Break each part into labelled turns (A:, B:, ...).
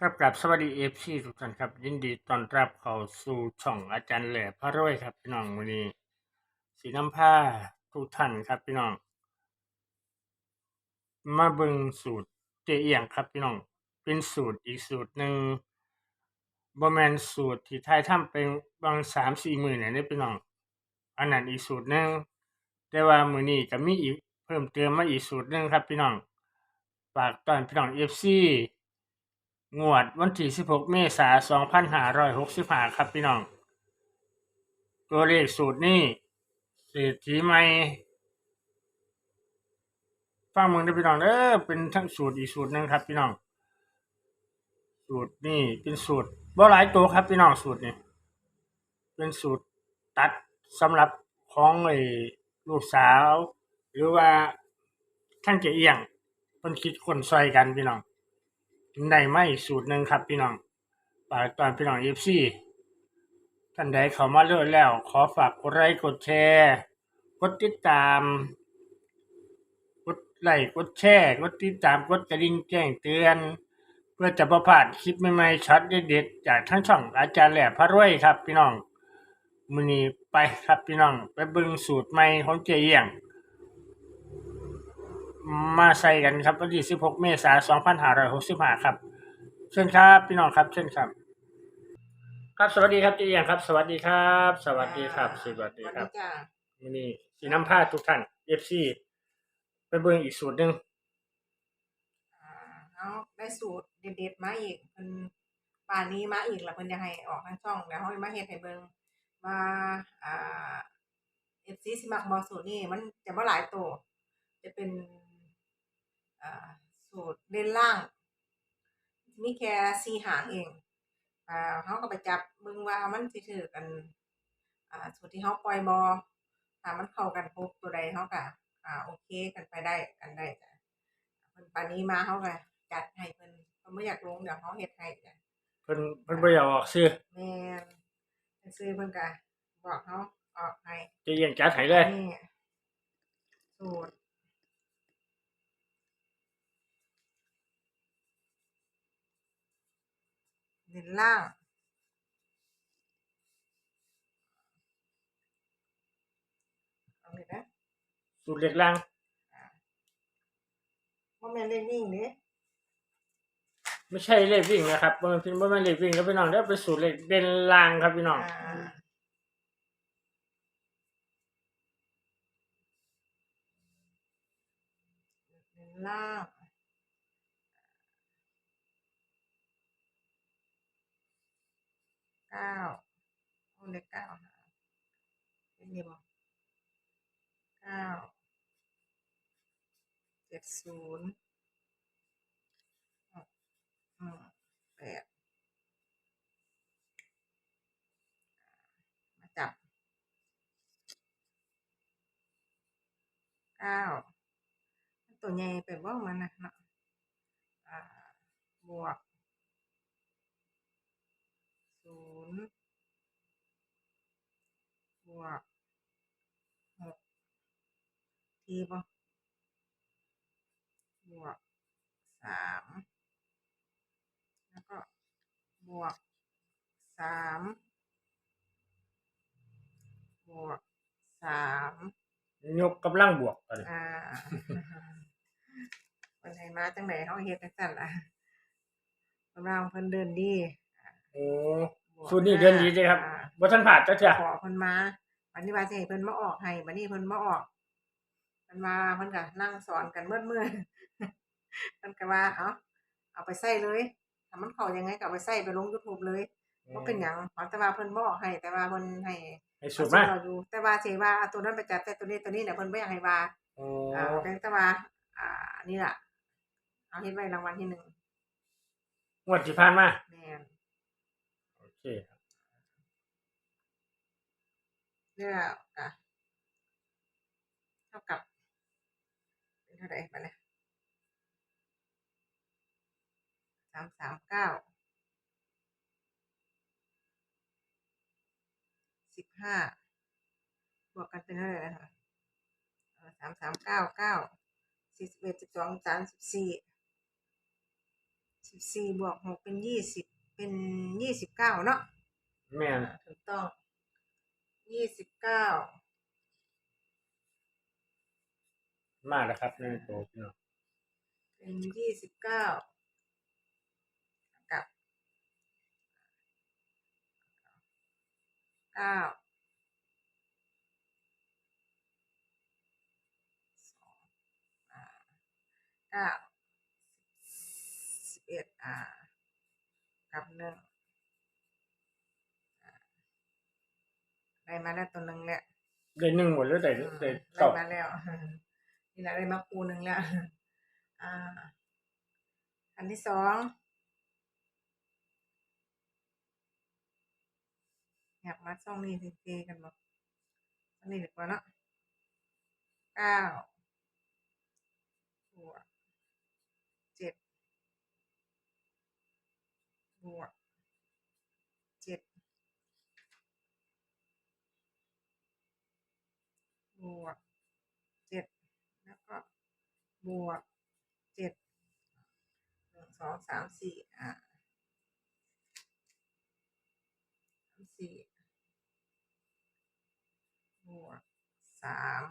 A: ครับกับสวัสดีเอฟซีทุกท่านครับ ยินดีต้อนรับเข้าสู่ช่องอาจารย์แหล่พระรวยครับพี่น้องวันนี้สีน้ำผ้าทุกท่านครับพี่น้อง มาเบิงสูตรเจียงครับพี่น้อง เป็นสูตรอีกสูตรหนึ่งบ่แมนสูตรที่ไทยทำเป็นบางสามสี่หมือเนี่ยนะพี่น้อง อันนั้นอีกสูตรหนึ่งแต่ว่ามือนี้ก็มีอีกเพิ่มเติมมาอีกสูตรหนึ่งครับพี่น้องฝากตอนพี่น้องเอฟซี งวดวันที่ 16 เมษายน2565 ครับพี่น้อง ตัวเลขสูตรนี้เศรษฐีใหม่ฟังมึงได้พี่น้องเด้อเป็นทั้งสูตรอีกสูตรหนึ่งครับพี่น้อง สูตรนี่เป็นสูตรบ่หลายตัวครับพี่น้องสูตรนี้เป็นสูตรตัดสำหรับของไอ้ลูกสาว หรือว่าท่านเจเอียงเพิ่นคิดคนซอยกันพี่น้อง ได้มาอีกสูตรหนึ่งครับพี่น้องฝากตอนพี่น้องเอฟซีท่านใดเข้ามาเลือกแล้ว ขอฝากกดไลค์กดแชร์กดติดตาม กดไลค์กดแชร์กดติดตามกดกระดิ่งแจ้งเตือน เพื่อจะประพลาดคลิปใหม่ๆช็อตเด็ดๆจากทั้งช่องอาจารย์แหล่พระรวยครับ พี่น้องมือนี้ไปครับพี่น้อง ไปเบิ่งสูตรใหม่ของเจียง มาใส่กันครับวันที่ 16 เมษายน2565 ครับ เชิญครับพี่น้องครับเชิญครับ ครับสวัสดีครับเจียงครับ สวัสดีครับ สวัสดีครับ สวัสดีครับ
B: จ้า
A: วันนี้สีน้ำผ้าทุกท่าน FC ไปเบิ่งอีกสูตรหนึ่ง
B: อ่าเอาได้สูตรเด็ดๆมาอีกเพิ่นป่านนี้มาอีกแล้วเพิ่นจะให้ออกทางช่องแล้วเฮามาเฮ็ดให้เบิ่งว่าอ่า FC สิมักบ่สูตรนี้มันจะบ่หลายตัวจะเป็นอ่า สูตรเล่นล่างมีแค่4หางเองอ่าเฮาก็ไปจับเบิ่งว่ามันสิถือกันอ่าสูตรที่เฮาปล่อยบ่ถ้ามันเข้ากันปุ๊บตัวใดเฮาก็อ่าโอเคกันไปได้กันได้จ้ะเพิ่นปานนี้มาเขาก็จัดให้เพิ่นเพิ่นบ่อยากลงเดี๋ยวเขาเฮ็ดให้จ้ะ
A: เพิ่นเพิ่นบ่อยากออกชื่อ
B: แม่นเพิ่นซื้อเพิ่นก็บอกเขาออกให้
A: เจียงจัดให้เลย
B: นี่สูตร น้นล่าง เอาเลยนะ
A: สูตรเล็กล่าง
B: บ่แม่นเลขวิ่งเด้
A: ไม่ใช่เลขวิ่งนะครับบ่แมันเป็นบ่แม่นเลขวิ่งแล้วพี่น้องเด้อเป็นสูตรเลขเด่นล่างครับพี่น้อง
B: อ่า เน้นล่าง ก้าโอ้เลขเก้าหาเป็นนี่บอกเก้าเจ็ดศูนย์หกอืมแปดมาจับเก้าตัวใหญ่ไปบ้างมันนะเนาะบวก ศูนย์บวกหกทีบ่บวกสามแล้วก็บวกสามบวกสาม
A: ยกกำลังบวกกัน
B: อ่าคนไทยมาจังไหนเขาเฮ็ดจังซั่นล่ะกำลังเพิ่นเดินดี
A: โอ้สูตรนี้เดินดีเลยครับ
B: อ่า
A: บ่ทันผ่านจักเทื่อ
B: ขอเพิ่นมาวันนี้ว่าสิให้เพิ่นมาออกให้บัดนี้เพิ่นมาออกเพิ่นมาเพิ่นก็นั่งสอนกันเมื่อมื้อเพิ่นก็ว่าเอ้าเอาไปใส่เลยถ้ามันเข้ายังไงก็เอาไปใส่ไปลง YouTube เลยบ่เป็นหยังเพราะแต่ว่าเพิ่นบ่ออกให้ แต่ว่าเพิ่นให้
A: ให้สูตรมา
B: เราอยู่แต่ว่าสิว่าเอาตัวนั้นไปจับแต่ตัวนี้ตัวนี้เนี่ยเพิ่นบ่อยากให้ว่า
A: โอ้
B: อ่าเป็นแต่ว่าอ่านี่ล่ะเอาเฮ็ดไว้รางวัลที่หนึ่ง
A: งวดที่ผ่านมา
B: แม่น
A: โอเคครับ
B: เลือกอะเท่ากับเป็นเท่าไหร่บัดนี้สามสามเก้าสิบห้าบวกกันเป็นเท่าไหร่นะคะสามสามเก้าเก้าสี่สิบเอ็ดสิบสองสามสิบสี่สิบสี่บวกหกเป็นยี่สิบ เป็นยี่สิบเก้าเนาะ
A: แม่น
B: อ่าถูกต้องยี่สิบเก้า
A: มาแล้วครับหนึ่งตัวพี่น้อง
B: เป็นยี่สิบเก้ากับเก้าสองอ่าเก้าสิบเอ็ดอ่า กับหนึ่งอ่าได้มาแล้วตัวหนึ่งแล้ว
A: ได้หนึ่งหมดแล้วได้
B: อืม
A: ได้
B: ได้
A: เก้า
B: มาแล้วนี่แหละได้มาคูหนึ่งแล้วอ่า อันที่สองอยากมาช่องนี้สิเจกันบอกช่องนี้ดีกว่าเนาะเก้าบวกเจ็ด บวกเจ็ดบวกเจ็ดแล้วก็บวกเจ็ดหนึ่งสองสามสี่อ่าสามสี่บวกสาม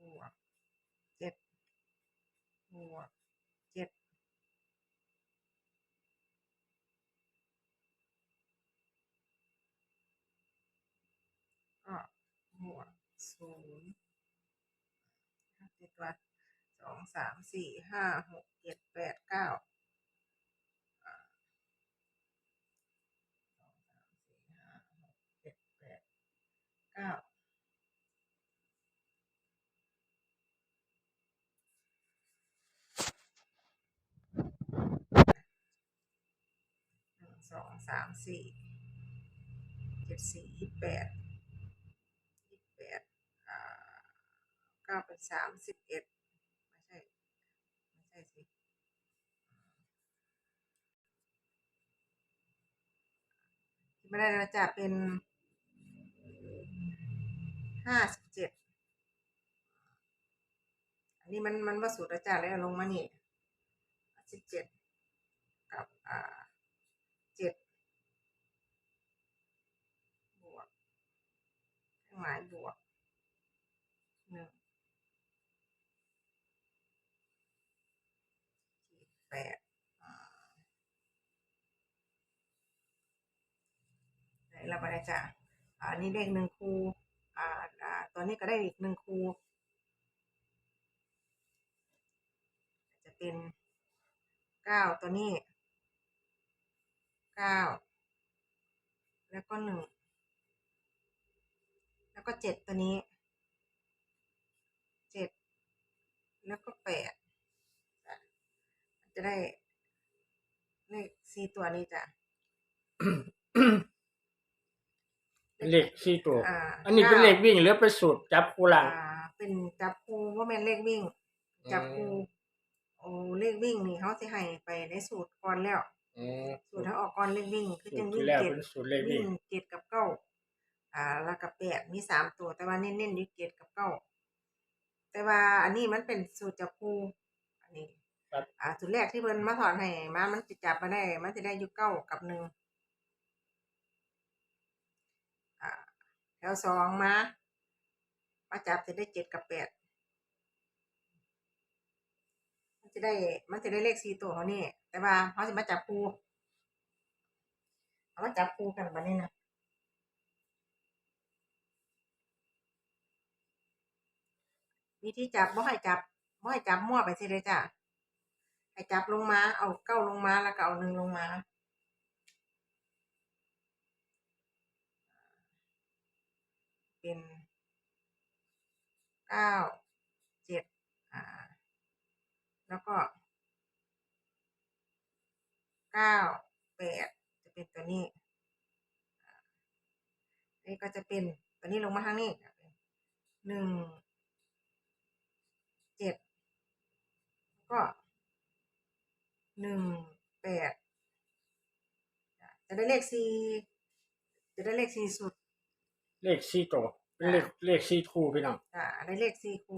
B: บวกเจ็ดบวกเจ็ดก็ บวกศูนย์เจ็ดตัวสองสามสี่ห้าหกเจ็ดแปดเก้าสองสามสี่ห้าหกเจ็ดแปดเก้าสองสามสี่เจ็ดสี่แปดยี่สิบแปดอ่า เก้าเป็นสามสิบเอ็ดไม่ใช่ ไม่ใช่สิไม่ได้แล้วจะเป็นห้าสิบเจ็ดอันนี้มันมันว่าสูตรอาจารย์แล้วลงมานี่สิบเจ็ดกับอ่าเจ็ดบวกเครื่องหมายบวกหนึ่งขีดแปดอ่า ไหนเราไปได้จ้ะอ่าอันนี้เลขหนึ่งคูอ่าอ่าตัวนี้ก็ได้อีกหนึ่งคูจะเป็นเก้าตัวนี้เก้าแล้วก็หนึ่งแล้วก็เจ็ดตัวนี้เจ็ดแล้วก็แปดจะจะได้เลขสี่ตัวนี้จ้ะ
A: เลขสี่ตัว
B: อ่า
A: อันนี้เป็นเลขวิ่งหรือเป็นสูตรจับคูหลัง
B: อ่าเป็นจับคูว่าแม่นเลขวิ่ง จับคู
A: อืม
B: โอ้เลขวิ่งนี่เขาสิให้ไปในสูตรก่อนแล้ว
A: อืม
B: สูตรถ้าออกก่อนเลขวิ่ง คือ
A: สู
B: จั
A: ต
B: ง
A: รที่
B: วิ่ง
A: แล้ว
B: เจ็ด
A: เป็นสูตรเลขวิ่
B: วิ่
A: ง
B: งเจ็ดกับเก้าอ่าแล้วกับแปดมีสามตัวแต่ว่าเน้นๆอยู่เจ็ดกับเก้าแต่ว่าอันนี้มันเป็นสูตรจับคูอันนี้
A: ครับ
B: อ่าสูตรแรกที่เพิ่นมาสอนให้มามันจะจับมาได้ มันจะได้อยู่เก้ากับหนึ่งอ่า แถวสองมา มาจับจะได้เจ็ดกับแปดมันจะได้ มันจะได้เลขสี่ตัวเขานี่ แต่ว่าเขาจะมาจับคู่เอามาจับคู่กันมาเนี่ยนะวิธีจับบ่ให้จับบ่ให้จับมั่วไปสิเลยจ้ะให้จับลงมา เอาเก้าลงมาแล้วก็เอาหนึ่งลงมา เป็นเก้าเจ็ดอ่า แล้วก็เก้าแปดจะเป็นตัวนี้นี่ก็จะเป็นตัวนี้ลงมาทางนี้หนึ่งเจ็ดก็หนึ่งแปดจะได้เลขสี่จะได้เลขสี่สุด
A: เลขสี่ตัวเป็นเลขเลขสี่คู่พี่น้อง
B: อ่าได้เลขสี่คู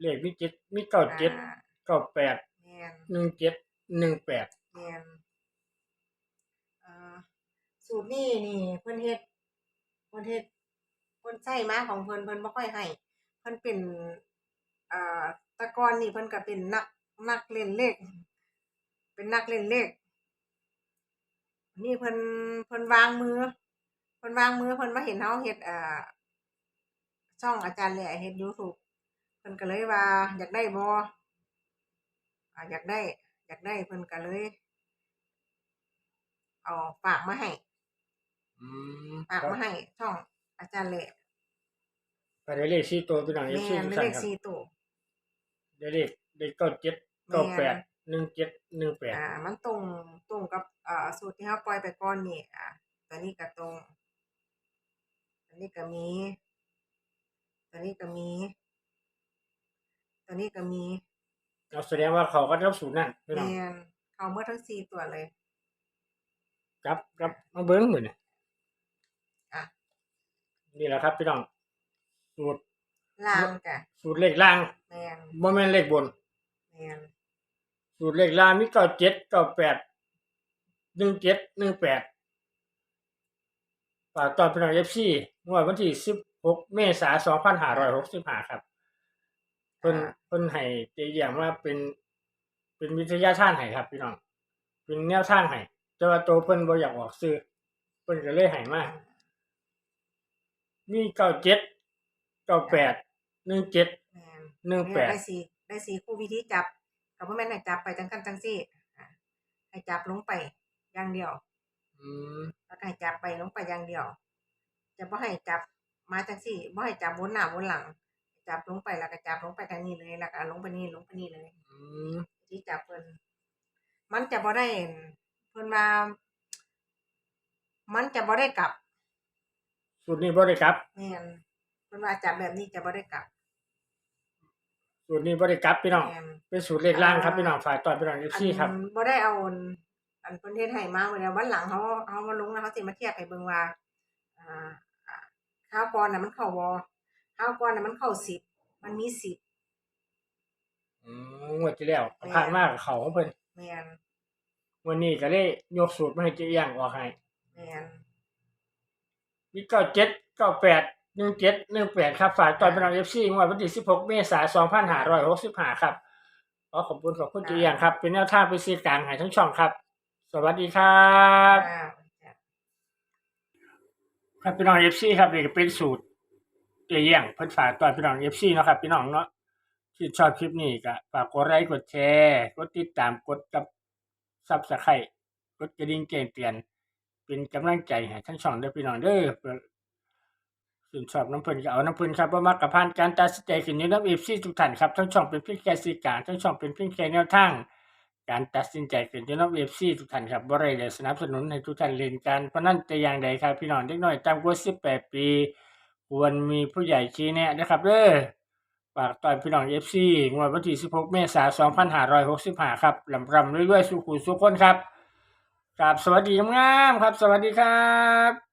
A: เลขมีเจ็ดมีเก้าเจ็ด
B: อ่า
A: เก้าแปด
B: แม่น
A: หนึ่งเจ็ดหนึ่งแปด
B: แม่นอ่าสูตรนี้นี่เพิ่นเฮ็ดเพิ่นเฮ็ดเพิ่นใช้มาของเพิ่นเพิ่นบ่ค่อยให้เพิ่นเป็นอ่าแตะกอนนี่เพิ่นก็เป็นนักนักเล่นเลข เป็นนักเล่นเลขนี่เพิ่นเพิ่นวางมือ เพิ่นวางมือเพิ่นมาเห็นเฮาเฮ็ดอ่าช่องอาจารย์แหล่เฮ็ด YouTube เพิ่นก็เลยว่า อยากได้บ่อ่าอยากได้ อยากได้เพิ่นก็เลยเอาฝากมาให้
A: อืม
B: ฝากมาให้ช่องอาจารย์แหล่
A: ก็ได้เลขสี่ตัวพี่น้องเอฟ
B: แม่
A: ซี
B: น
A: ทุก
B: ได้
A: ท่า
B: เล
A: น
B: ข
A: ครับ
B: สี่ตัว
A: ได้เลขได้เก้าเจ็ดเก้าแปดหนึ่งเจ็ดหนึ่งแปด
B: อ่า มันตรงตรงกับอ่าสูตรที่เฮาปล่อยไปก่อนนี่อ่าตัวนี้ก็ตรง ตัวนี้ก็มี ตัวนี้ก็มี ตัวนี้ก็มี
A: เราแสดงว่าเขาก็รับสูตรนั่นพี่น้อง
B: แม่นเข้าเมื่อทั้งสี่ตัวเลย
A: ครับครับมาเบิ้งเหมือน
B: อะ
A: นี่แหละครับพี่น้องสูตร
B: ล่างกะ
A: สูตรเลขล่าง
B: แม่น
A: บ่แม่นเลขบน
B: แม่น
A: สูตรเลขล่างมีเก้าเจ็ดเก้าแปดหนึ่งเจ็ดหนึ่งแปด ฝากตอนพี่น้องเอฟซีงวดวันที่สิบหกเมษายนสองพันห้าร้อยหกสิบห้าครับเพิ่นเพิ่นให้เตียงว่าเป็น เป็นวิทยาทานให้ครับ พี่น้อง เป็นแนวทางให้แต่ว่าตัวเพิ่นบ่อยากออกซื้อเพิ่นก็เลยให้มามีเก้าเจ็ดเก้าแปดหนึ่งเจ็ด
B: แม่น
A: หนึ่งแปด
B: ได้สี่ได้สี่คู่วิธีจับก็บ่แม่นให้จับไปจังกันจังซี่อ่าให้จับลงไปอย่างเดียว
A: อืม
B: แล้วก็ให้จับไปลงไปอย่างเดียว จะบ่ให้จับมาจังซี่บ่ให้จับวนหน้าวนหลัง จับลงไปแล้วก็จับลงไปทางนี้เลยแล้วก็ลงไปนี่ลงไปนี่เลย
A: อืม
B: ที่จับเพิ่นมันจะบ่ได้เพิ่นว่ามันจะบ่ได้กลับ
A: สูตรนี้บ่ได้กลับ
B: แม่นเพิ่นว่าจับแบบนี้จะบ่ได้กลับ
A: สูตรนี้บ่ได้กลับพี่น้อง
B: แม่น
A: เป็นสูตรเลขล่างครับพี่น้องฝ่ายตอนพี่น้องเอฟซีครับ
B: อันบ่ได้เอา อันอันเพิ่นเฮ็ดให้มาเมื่อวันหลังเขาเขามาลงแล้วเขาสิมาเทียบให้เบิ่งว่าอ่าอ่าข้าวก่อนน่ะมันเข้าบ่ข้าวก่อนน่ะมันเข้า10มันมี10
A: อืมงวดที่แล้วผ่านมากเขาของเพิ่น
B: แม่น
A: วันนี้ก็เลยยกสูตรมาให้เจียงออกให้
B: แม่น
A: มีเก้าเจ็ดเก้าแปดหนึ่งเจ็ดหนึ่งแปดครับฝ่ายตอนพี่น้องเอฟซีงวดวันที่สิบหกเมษายนสองพันห้าร้อยหกสิบห้าครับขอขอบคุณขอบคุณเจียงครับ เป็นแนวทางเป็นสื่อกลางให้ทั้งช่องครับ สวัสดีครับ
B: อ่า
A: ครับพี่น้องเอฟซีครับนี่ก็เป็นสูตรเจียงเพิ่นฝากตอนพี่น้องเอฟซีเนาะครับพี่น้องเนาะที่ชอบคลิปนี้ก็ฝากกดไลค์กดแชร์กดติดตามกดกับซับสไครต์กดกระดิ่งแจ้งเตือน เป็นกำลังใจให้ทั้งช่องเด้อพี่น้องเด้อเพื่อส่วนชอบน้ำเพิ่นก็เอาน้ำเพิ่นครับบ่มักกับผ่านการตัดสินใจขึ้นอยู่นำ FC ทุกท่านครับทั้งช่องเป็นเพียงแค่สื่อกลางทั้งช่องเป็นเพียงแค่แนวทาง การตัดสินใจขึ้นอยู่นำ FC ทุกท่านครับบ่ได้ได้สนับสนุนให้ทุกท่านเล่นการพนันแต่อย่างใดครับ พี่น้องเด็กน้อยต่ำกว่า18 ปี ควรมีผู้ใหญ่ชี้แนะนะครับเด้อฝากตอนพี่น้อง FC งวดวันที่ 16 เมษายน2565 ครับลำรำรวยๆสุขุสุขคนครับกราบสวัสดีงามครับ สวัสดีครับ